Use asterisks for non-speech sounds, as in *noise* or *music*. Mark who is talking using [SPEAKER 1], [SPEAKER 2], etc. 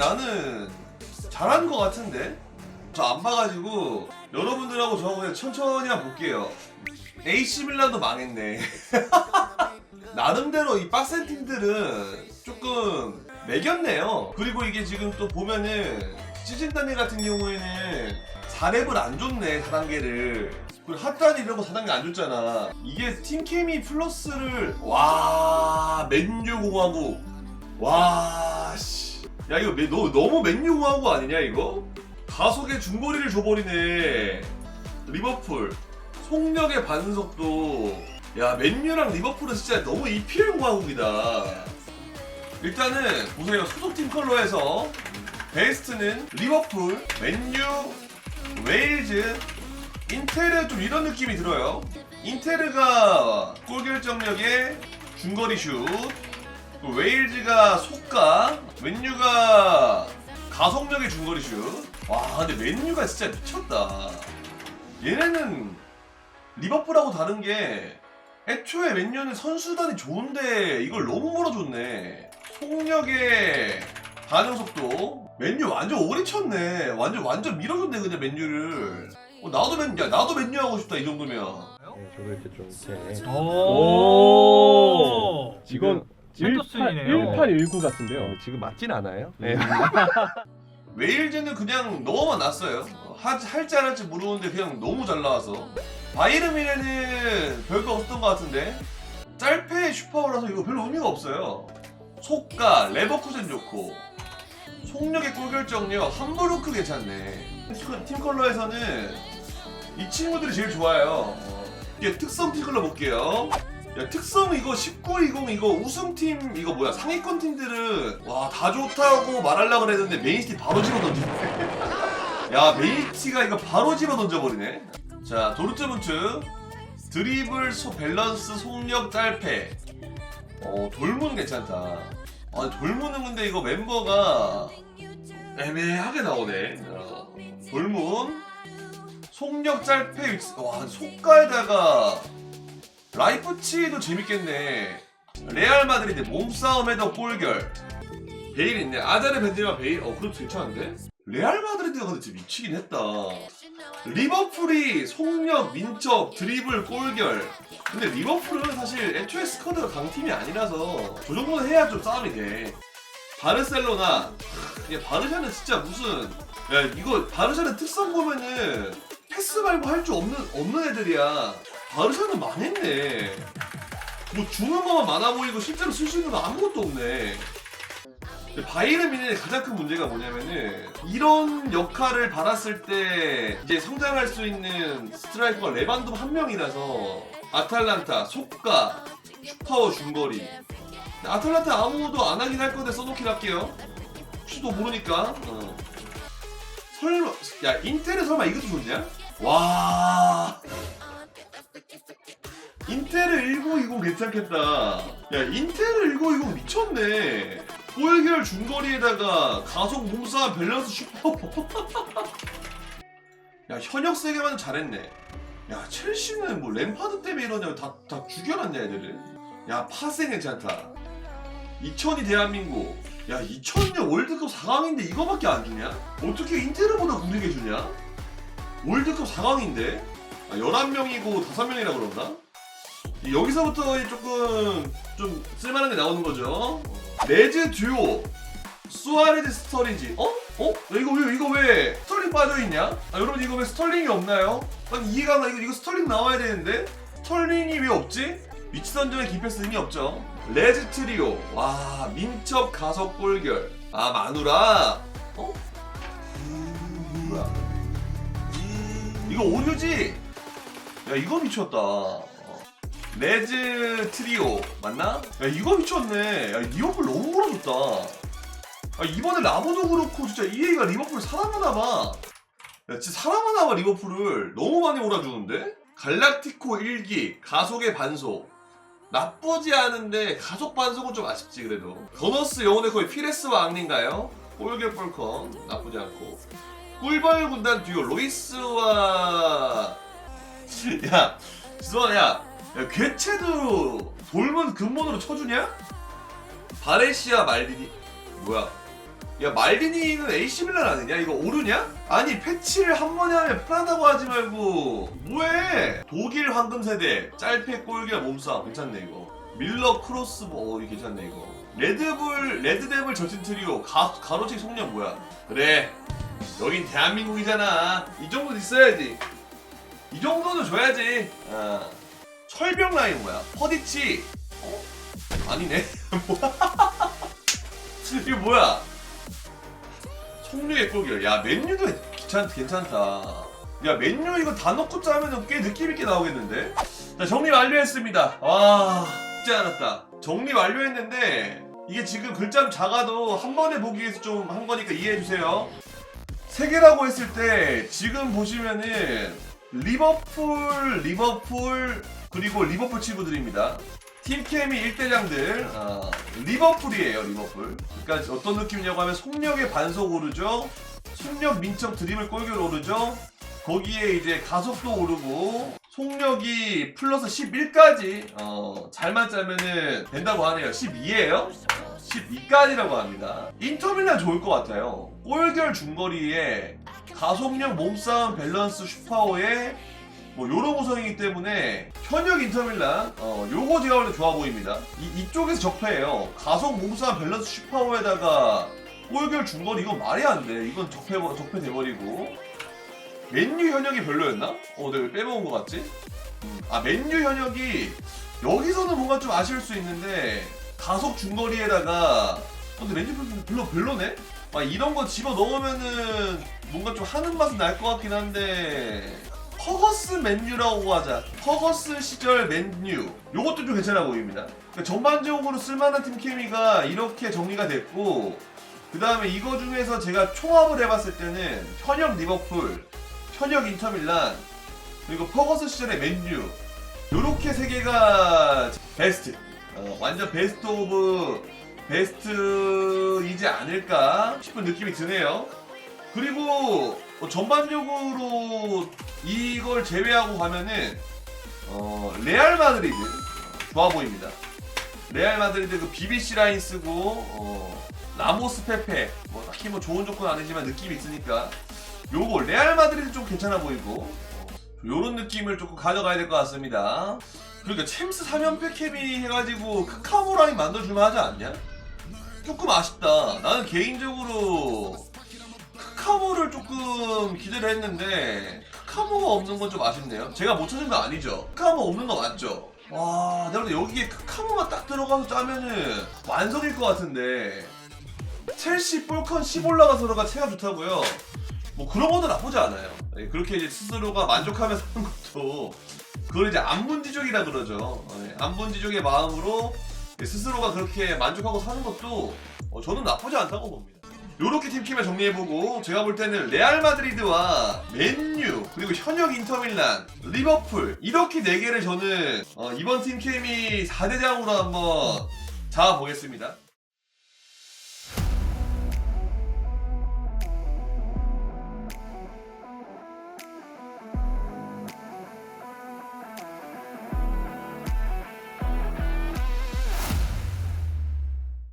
[SPEAKER 1] 나는 잘한 것 같은데? 저 안 봐가지고 여러분들하고 저 그냥 천천히 한번 볼게요. AC 밀란도 망했네. *laughs* 나름대로 이 빡센 팀들은 조금 매겼네요. 그리고 이게 지금 또 보면은 시즌 단위 같은 경우에는 4렙을 안 줬네 4단계를. 그리고 핫단이 이런 거 4단계 안 줬잖아. 이게 팀케미 플러스를 와 맨유 공화국. 와. 씨. 야 이거 매- 너, 너무 맨유 공화국 아니냐 이거? 가속의 중거리를 줘버리네. 리버풀. 속력의 반속도. 야 맨유랑 리버풀은 진짜 너무 EPL 공화국이다. 일단은 보세요. 소속팀 컬러에서 베스트는 리버풀, 맨유, 웨일즈, 인테르 좀 이런 느낌이 들어요. 인테르가 골 결정력에 중거리 슛, 또 웨일즈가 속가, 맨유가 가속력의 중거리 슛. 와 근데 맨유가 진짜 미쳤다. 얘네는 리버풀하고 다른 게 애초에 맨유는 선수단이 좋은데 이걸 너무 몰아줬네. 속력의 반응 속도 맨유 완전 오래 쳤네 완전 완전 밀어줬네 그냥 맨유를 어, 나도 맨 야, 나도 맨유 하고 싶다 이 정도면
[SPEAKER 2] 네, 저도 이렇게 좀 이렇게
[SPEAKER 3] 오.
[SPEAKER 2] 이건
[SPEAKER 3] 펜더슨이네요.
[SPEAKER 2] 1819 같은데요. 지금 맞진 않아요? 네. *laughs*
[SPEAKER 1] 웨일즈는 그냥 너무만 났어요. 하, 할지 안 할지 모르는데 그냥 너무 잘 나와서. 바이르민에는 별거 없었던 것 같은데. 짤페 슈퍼라서 이거 별로 의미가 없어요. 속가 레버쿠젠 좋고. 속력의 골결정력 함부르크 괜찮네. 팀- 팀 컬러에서는 이 친구들이 제일 좋아요. 어, 이게 특성 팀 컬러 볼게요 야 특성 이거 19, 20 이거 우승팀 이거 뭐야? 상위권 팀들은 와 다 좋다고 말하려고 그랬는데 메인시티 바로 집어 던지네. *laughs* 야 메인시티가 이거 바로 집어 던져버리네. 자 도르트문트. 드리블 소 밸런스 속력 짤패. 어 돌문 괜찮다. 아 돌문은 근데 이거 멤버가 애매하게 나오네. 어, 돌문. 속력 위치 와 속가에다가 라이프치도 재밌겠네. 레알 마드리드 몸싸움에도 골결. 베일 있네. 아자르 벤제마 베일. 어, 그래도 괜찮은데? 레알 마드리드가 근데 진짜 미치긴 했다. 리버풀이 속력, 민첩, 드리블, 골결. 근데 리버풀은 사실 애초에 스쿼드가 강팀이 아니라서 저 정도는 해야 좀 싸움이 돼. 바르셀로나. 야, 바르샤는 진짜 무슨. 야, 이거 바르샤는 특성 보면은 패스 말고 할 줄 없는, 없는 애들이야. 바르샤는 망했네. 뭐 주는 것만 많아 보이고 실제로 쓸 수 있는 거 아무것도 없네. 근데 바이에른 미넨의 가장 큰 문제가 뭐냐면은 이런 역할을 받았을 때 이제 성장할 수 있는 스트라이커가 레반도 한 명이라서 아탈란타, 속가, 슈퍼 중거리. 아탈란타 아무도 안 하긴 할 건데 써놓긴 할게요. 혹시 또 모르니까. 어. 설마 야 인텔은 설마 이것도 좋냐? 와. 인텔을 1920 괜찮겠다. 야, 인텔을 1920 미쳤네. 골결 중거리에다가 가속 몸싸움 밸런스 슈퍼. *laughs* 야, 현역 세계만 잘했네. 야, 첼시는 뭐 램파드 때문에 이러냐고 다, 다 죽여놨냐, 애들을. 야, 파생 괜찮다. 2002 대한민국. 야, 2000년 월드컵 4강인데 이거밖에 안 주냐? 어떻게 인테르보다 구리게 주냐? 월드컵 4강인데? 아, 11명이고 5명이라 그런가? 여기서부터 조금 좀 쓸만한 게 나오는 거죠. 레즈 듀오 수아레즈 스터리지. 어? 어? 야, 이거 왜 이거 왜 스털링 빠져 있냐? 아, 여러분 이거 왜 스털링이 없나요? 아니 이해가 안 가. 이거 이거 스털링 나와야 되는데 스털링이 왜 없지? 위치 선정의 기패스 의미 없죠. 레즈 트리오. 와 민첩 가속 골결. 아 마누라. 어? 뭐야? 이거 오류지? 야 이거 미쳤다. 어. 레즈 트리오 맞나? 야 이거 미쳤네. 야 리버풀 너무 몰아줬다. 아 이번에 라보도 그렇고 진짜 EA가 리버풀 사랑하나 봐. 야 진짜 사랑하나 봐 리버풀을 너무 많이 몰아주는데? 갈락티코 1기 가속의 반속 나쁘지 않은데 가속 반속은 좀 아쉽지 그래도 더너스 영혼의 거의 피레스와 앙린가요? 골결 뻘컨 나쁘지 않고 꿀벌 군단 듀오 로이스와 야 지성아 야, 야 괴체도 돌문 근본으로 쳐주냐? 바레시아 말디니 뭐야 야 말디니는 AC 밀란 아니냐? 이거 오르냐? 아니 패치를 한 번에 하면 편하다고 하지 말고 뭐해? 독일 황금 세대 짤패 골기와 몸싸움 괜찮네 이거. 밀러 크로스보 어, 이거 괜찮네 이거. 레드불 레드데블 저진 트리오 가 가로책 속력 뭐야? 그래 여긴 대한민국이잖아. 이 정도 있어야지. 이 정도는 줘야지. 아. 철벽 라인 뭐야? 퍼디치. 어? 아니네. *laughs* 뭐야? 이게 뭐야? 속력의 골결. 야 맨유도 괜찮 괜찮다. 야 맨유 이거 다 넣고 짜면 꽤 느낌 있게 나오겠는데? 자 정리 완료했습니다. 와 쉽지 않았다. 정리 완료했는데 이게 지금 글자로 작아도 한 번에 보기 위해서 좀 한 거니까 이해해 주세요. 세 개라고 했을 때 지금 보시면은 리버풀, 리버풀 그리고 리버풀 친구들입니다. 팀케미 1대장들 아, 리버풀이에요 리버풀. 그러니까 어떤 느낌이냐고 하면 속력의 반속 오르죠. 속력 민첩 드리블 골결 오르죠. 거기에 이제 가속도 오르고 속력이 플러스 11까지 어, 잘만 짜면은 된다고 하네요. 12예요. 12까지라고 합니다. 인터밀란 좋을 것 같아요. 골결 중거리에 가속력, 몸싸움, 밸런스, 슈파워에 뭐 요런 구성이기 때문에 현역 인터밀란 어 요거 제가 볼때 좋아 보입니다. 이, 이쪽에서 적폐예요. 가속, 몸싸움, 밸런스, 슈파워에다가 골결 중거리 이건 말이 안 돼. 이건 적폐 적폐 돼버리고 맨유 현역이 별로였나? 어, 내가 왜 빼먹은 것 같지? 음, 아 맨유 현역이 여기서는 뭔가 좀 아쉬울 수 있는데 가속 중거리에다가 어, 근데 맨유 별로, 별로 별로네? 아 이런 거 집어 넣으면은 뭔가 좀 하는 맛은 날 것 같긴 한데 퍼거스 맨유라고 하자. 퍼거스 시절 맨유. 요것도 좀 괜찮아 보입니다. 그러니까 전반적으로 쓸만한 팀 케미가 이렇게 정리가 됐고 그 다음에 이거 중에서 제가 총합을 해봤을 때는 현역 리버풀 현역 인터밀란 그리고 퍼거스 시절의 맨유. 요렇게 세 개가 베스트. 어, 완전 베스트 오브 베스트이지 않을까 싶은 느낌이 드네요. 그리고 뭐 전반적으로 이걸 제외하고 가면은 어, 레알 마드리드 좋아 보입니다 레알 마드리드 그 BBC 라인 쓰고 어, 라모스 페페 뭐 딱히 뭐 좋은 조건 아니지만 느낌이 있으니까 요거 레알 마드리드 좀 괜찮아 보이고 어, 요런 느낌을 조금 가져가야 될 것 같습니다. 그러니까 챔스 3연패 케미 해가지고 크카모 라인 만들어주면 하지 않냐? 조금 아쉽다. 나는 개인적으로 크카모를 조금 기대를 했는데 크카모가 없는 건 좀 아쉽네요. 제가 못 찾은 거 아니죠? 크카모 없는 거 맞죠? 와, 내가 볼때 여기에 크카모만 딱 들어가서 짜면은 완성일 것 같은데 첼시 볼컨 10 올라가서가 체가 좋다고요. 뭐 그런 것도 나쁘지 않아요. 예, 그렇게 이제 스스로가 만족하면서 하는 것도 그걸 이제 안분지족이라 그러죠. 예, 안분지족의 마음으로 스스로가 그렇게 만족하고 사는 것도 어, 저는 나쁘지 않다고 봅니다. 요렇게 팀킴을 정리해보고 제가 볼 때는 레알 마드리드와 맨유 그리고 현역 인터밀란 리버풀 이렇게 네 개를 저는 어, 이번 팀캠이 4대장으로 한번 잡아보겠습니다.